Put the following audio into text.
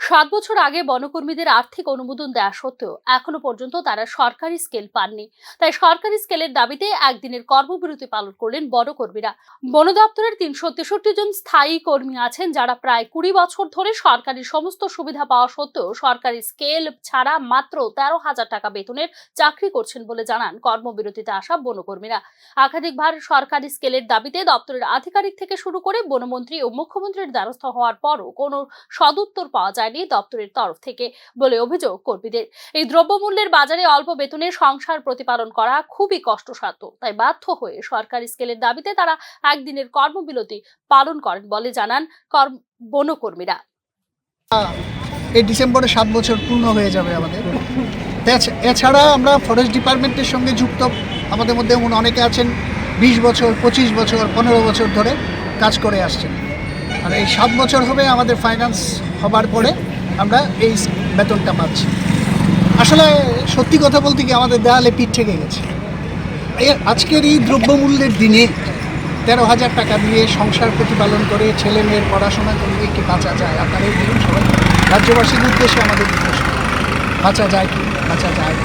সাত বছর আগে বনকর্মীদের আর্থিক অনুমোদন দেওয়া সত্ত্বেও এখনও পর্যন্ত তারা সরকারি স্কেল পাননি। তাই সরকারি স্কেলের দাবিতে একদিনের কর্মবিরতি পালন করলেন বনকর্মীরা। বন দপ্তরের তিনশো তেষট্টি জন স্থায়ী কর্মী আছেন যারা প্রায় কুড়ি বছর ধরে সরকারি সমস্ত সুবিধা পাওয়া সত্ত্বেও সরকারি স্কেল ছাড়া মাত্র তেরো হাজার টাকা বেতনের চাকরি করছেন বলে জানান কর্মবিরতিতে আসা বনকর্মীরা। একাধিকবার সরকারি স্কেলের দাবিতে দপ্তরের আধিকারিক থেকে শুরু করে বনমন্ত্রী ও মুখ্যমন্ত্রীর দ্বারস্থ হওয়ার পরও কোনো সদুত্তর পাওয়া যায়নি দপ্তরের তরফ থেকে বলে অভিযোগ কর্মীদের। এই দ্রব্যমূল্যের বাজারে অল্প বেতনে সংসার প্রতিপালন করা খুবই কষ্টসাধ্য। তাই বাধ্য হয়ে সরকারি স্কেলের দাবিতে তারা একদিনের কর্মবিরতি পালন করেন বলে জানান বনকর্মীরা। এই ডিসেম্বরে সাত বছর পূর্ণ হয়ে যাবে আমাদের। এছ- এছাড়া আমরা ফরেস্ট ডিপার্টমেন্টের সঙ্গে যুক্ত। আমাদের মধ্যে এমন অনেকে আছেন, বিশ বছর, পঁচিশ বছর, পনেরো বছর ধরে কাজ করে আসছেন। আর এই সাত বছর হবে আমাদের ফাইন্যান্স হবার পরে আমরা এই বেতনটা পাচ্ছি। আসলে সত্যি কথা বলতে কি আমাদের দেয়ালে পিঠ থেকে গেছে। আজকের এই দ্রব্যমূল্যের দিনে তেরো হাজার টাকা দিয়ে সংসার প্রতিপালন করে ছেলে মেয়ের পড়াশোনা করলে কি বাঁচা যায়? আপনারা এই দিন সবাই। রাজ্যবাসীর উদ্দেশ্যে আমাদের বাঁচা যায় কি? বাঁচা যায়।